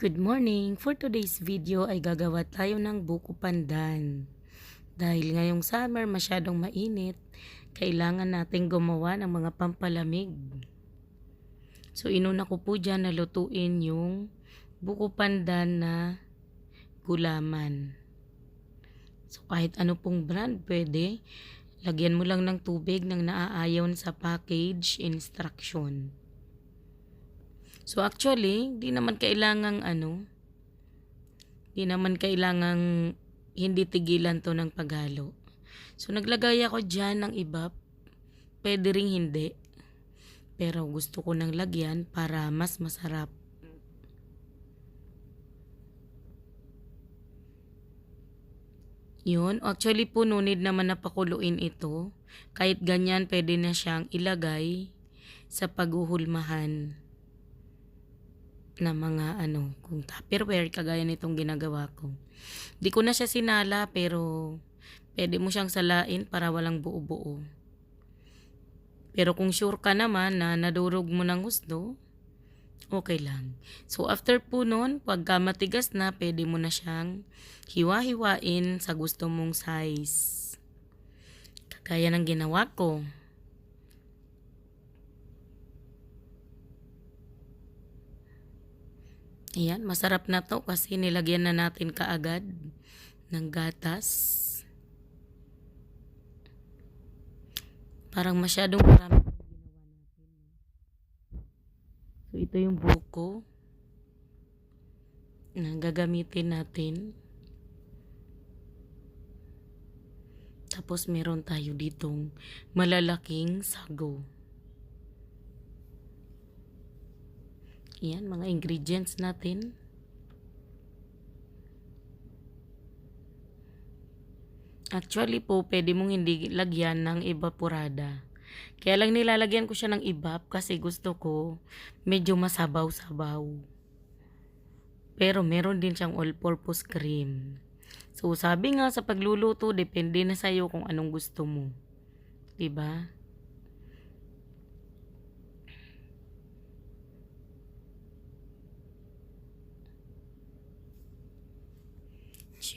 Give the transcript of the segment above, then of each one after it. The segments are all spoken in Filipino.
Good morning! For today's video ay gagawa tayo ng buko pandan. Dahil ngayong summer masyadong mainit, kailangan nating gumawa ng mga pampalamig. So inuna ko po dyan na lutuin yung buko pandan na gulaman. So kahit ano pong brand pwede, lagyan mo lang ng tubig nang naaayon sa package instruction. So actually, di naman kailangang ano, di naman kailangang hindi tigilan to ng paghalo. So naglagay ako dyan ng iba, pwede ring hindi. Pero gusto ko nang lagyan para mas masarap. Yun, actually po naman na pakuluin ito. Kahit ganyan pwede na siyang ilagay sa paghuhulmahan na mga ano, kung tupperware, kagaya nitong ginagawa ko. Di ko na siya sinala pero pwede mo siyang salain para walang buo-buo. Pero kung sure ka naman na nadurog mo ng gusto, okay lang. So after po nun, pagka matigas na, pwede mo na siyang hiwa-hiwain sa gusto mong size. Kagaya ng ginawa ko. Ayan, masarap na to kasi nilagyan na natin kaagad ng gatas. Parang masyadong marami ginawa natin. So, ito yung buko na gagamitin natin. Tapos, meron tayo ditong malalaking sago. Yan, mga ingredients natin. Actually po, pwede mong hindi lagyan ng evaporada. Kaya lang nilalagyan ko siya ng evap kasi gusto ko medyo masabaw-sabaw. Pero meron din siyang all-purpose cream. So sabi nga sa pagluluto, depende na sa'yo kung anong gusto mo. 'Di ba?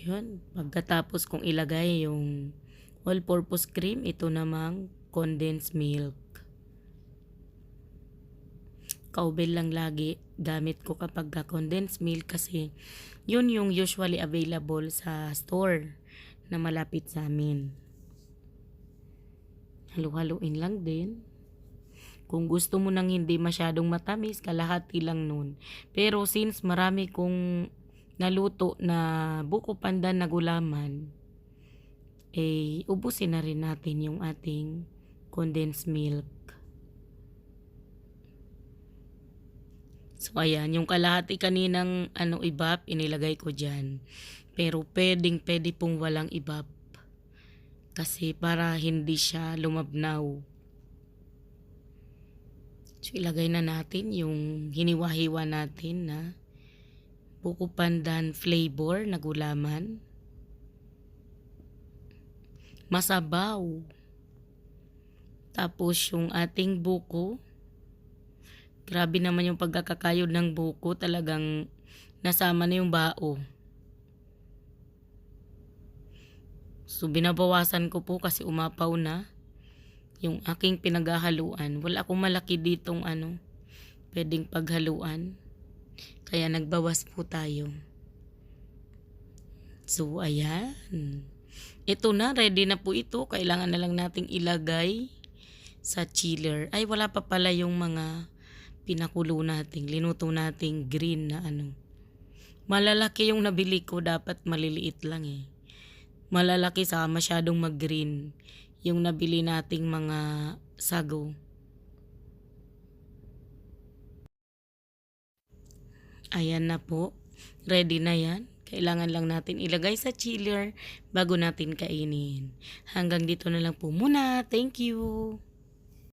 Yun, pagkatapos kong ilagay yung all-purpose cream, ito namang condensed milk. Kaubel lang lagi gamit ko kapag ka condensed milk kasi yun yung usually available sa store na malapit sa amin. Halu-haluin lang din. Kung gusto mo nang hindi masyadong matamis, kalahati lang nun. Pero since marami kong naluto na buko pandan na gulaman, eh, ubusin na rin natin yung ating condensed milk. So, ayan, yung kalahati kaninang ano, ibap, inilagay ko dyan. Pero pwedeng pwede pong walang ibap. Kasi para hindi siya lumabnaw. So, ilagay na natin yung hiniwa-hiwa natin na buko pandan flavor na gulaman. Masabaw. Tapos yung ating buko. Grabe naman yung pagkakakayod ng buko. Talagang nasama na yung bao. So binabawasan ko po kasi umapaw na yung aking pinaghahaluan. Wala akong malaki ditong ano, pwedeng paghaluan. Kaya nagbawas po tayo. So, ayan. Ito na, ready na po ito. Kailangan na lang nating ilagay sa chiller. Ay, wala pa pala yung mga pinakulo nating, linuto nating green na ano. Malalaki yung nabili ko, dapat maliliit lang eh. Malalaki sa masyadong mag-green yung nabili nating mga sago. Ayan na po. Ready na yan. Kailangan lang natin ilagay sa chiller bago natin kainin. Hanggang dito na lang po muna. Thank you.